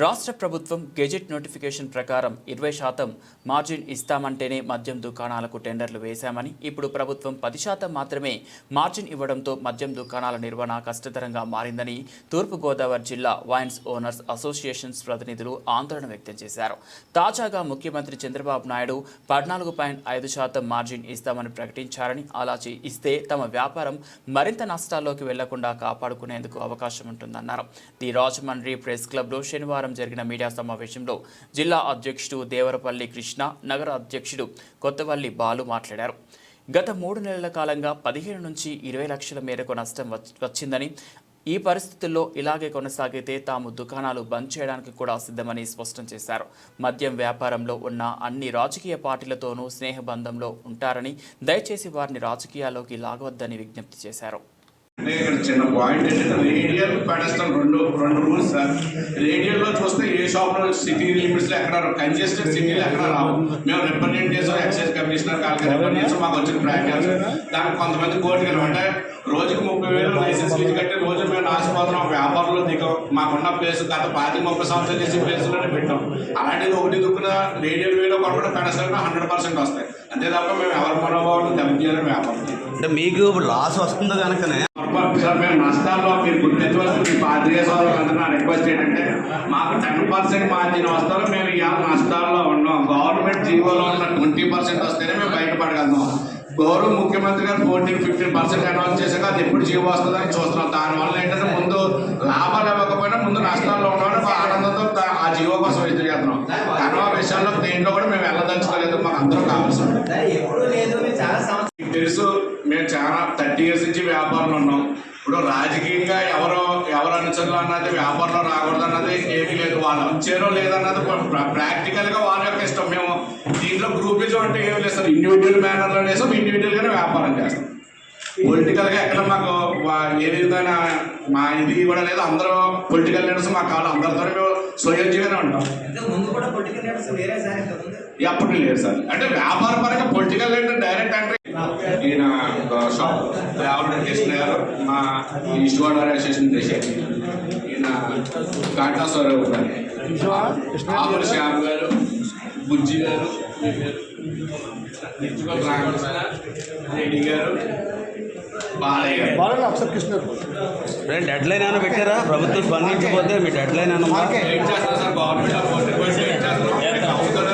రాష్ట్ర ప్రభుత్వం gazette notification ప్రకారం ఇరవై శాతం మార్జిన్ ఇస్తామంటేనే మద్యం దుకాణాలకు టెండర్లు వేశామని ఇప్పుడు ప్రభుత్వం పది శాతం మాత్రమే మార్జిన్ ఇవ్వడంతో మద్యం దుకాణాల నిర్వహణ కష్టతరంగా మారిందని తూర్పుగోదావరి జిల్లా వైన్స్ ఓనర్స్ అసోసియేషన్స్ ప్రతినిధులు ఆందోళన వ్యక్తం చేశారు. తాజాగా ముఖ్యమంత్రి చంద్రబాబు నాయుడు పద్నాలుగు పాయింట్ ఐదు శాతం మార్జిన్ ఇస్తామని ప్రకటించారని అలా ఇస్తే తమ వ్యాపారం మరింత నష్టాల్లోకి వెళ్ళకుండా కాపాడుకునేందుకు అవకాశం ఉంటుందన్నారు. ది రాజమండ్రి ప్రెస్ క్లబ్లో శనివారం జరిగిన మీడియా సమావేశంలో జిల్లా అధ్యక్షుడు దేవరపల్లి కృష్ణ నగర అధ్యక్షుడు కొత్తవల్లి బాలు మాట్లాడారు. గత మూడు నెలల కాలంగా పదిహేను నుంచి ఇరవై లక్షల మేరకు నష్టం వచ్చిందని ఈ పరిస్థితుల్లో ఇలాగే కొనసాగితే తాము దుకాణాలు బంద్ చేయడానికి కూడా సిద్ధమని స్పష్టం చేశారు. మద్యం వ్యాపారంలో ఉన్న అన్ని రాజకీయ పార్టీలతోనూ స్నేహబంధంలో ఉంటారని దయచేసి వారిని రాజకీయాల్లోకి లాగవద్దని విజ్ఞప్తి చేశారు. అంటే ఇక్కడ చిన్న పాయింట్ ఏంటంటే రేడియల్ పెడస్టల్ రెండు రెండు రూల్స్ సార్ రేడియల్లో చూస్తే ఏ షాప్లో సిటీ లిమిట్స్లో ఎక్కడ కంజెస్టెడ్ సిటీలో ఎక్కడ రావు? మేము రిప్రజెంట్ చేసాం ఎక్సైజ్ కమిషనర్ కాలకి రిప్రజెంట్ చేసాం మాకు వచ్చిన ప్రాక్టీస్ దానికి కొంతమంది కోర్టుకి అంటే రోజుకి ముప్పై వేలు లైసెన్స్ ఫీజు కట్టి రోజు మేము నాశపోతున్నాం వ్యాపారంలో దిగాం. మాకున్న ప్లేస్ గత పాతి ముప్పై సంవత్సరాలు చేసే ప్లేస్లోనే పెట్టాం. అలాంటిది ఒకటి దుక్కున రేడియల్ వేలో కొనకుండా పెడస్టల్ హండ్రెడ్ పర్సెంట్ వస్తాయి. అంతే తప్ప మేము ఎవరి మనోభావాలు దెబ్బతీయాలని వ్యాపారం. అంటే మీకు లాస్ వస్తుంది కనుకనే సార్ మేము నష్టాల్లో మీరు గుర్తించవలసిన మీ పాత్రికేయ సోదరులందరూ నా రిక్వెస్ట్ ఏంటంటే మాకు టెన్ పర్సెంట్ మార్జిన్ వస్తారు మేము ఇవాళ నష్టాల్లో ఉన్నాం. గవర్నమెంట్ జీవోలో ఉన్న ట్వంటీ పర్సెంట్ వస్తేనే మేము బయటపడగలుగుతాం. గౌరవ ముఖ్యమంత్రి గారు ఫోర్టీన్ ఫిఫ్టీన్ పర్సెంట్ అనౌన్స్ చేశాక అది ఎప్పుడు జీవో వస్తుందని చూస్తున్నాం. దానివల్ల ఏంటంటే ముందు లాభాలు ఇవ్వకపోయినా ముందు నష్టాల్లో ఉన్నామని ఒక ఆనందంతో ఆ జీవో కోసం ఎదురు చేస్తున్నాం. కానీ ఆ విషయాల్లో దేంట్లో కూడా మేము వెళ్ళదలుచుకోలేదు. మాకు అందరూ కావాల్సి తెలుసు మేము చాలా థర్టీ ఇయర్స్ నుంచి వ్యాపారంలో ఇప్పుడు రాజకీయంగా ఎవరో ఎవరు అనుచరులు అన్నది వ్యాపారంలో రాకూడదు అన్నది ఏమీ లేదు. వాళ్ళు వచ్చారో లేదన్నది ప్రాక్టికల్గా వాళ్ళ యొక్క ఇష్టం. మేము దీంట్లో గ్రూపిజం అంటే ఏం లేదు సార్ ఇండివిజువల్ మేనర్లో వేసాం ఇండివిజువల్ గానే వ్యాపారం చేస్తాం. పొలిటికల్గా ఎక్కడ మాకు ఏ విధమైన మా ఇది కూడా లేదు అందరూ పొలిటికల్ లీడర్స్ మా కాదు అందరితో మేము స్వయంజీగానే ఉంటాం. ఎప్పుడు లేదు సార్. అంటే వ్యాపార పరంగా పొలిటికల్ లీడర్ డైరెక్ట్ అంటే ఈయన షాప్ ఆవిడ కృష్ణ గారు మా ఈస్ట్ గోదావరి అసోసియేషన్ ఈయన కాంటాస్వరరావు గారు ఆకుల శ్యామ్ గారు బుజ్జి గారు నిత్యుగల రామకృష్ణ రెడ్డి గారు డెడ్ లైన్ ఏమైనా పెట్టారా? ప్రభుత్వం స్పందించకపోతే మీ డెడ్ లైన్ సార్? గవర్నమెంట్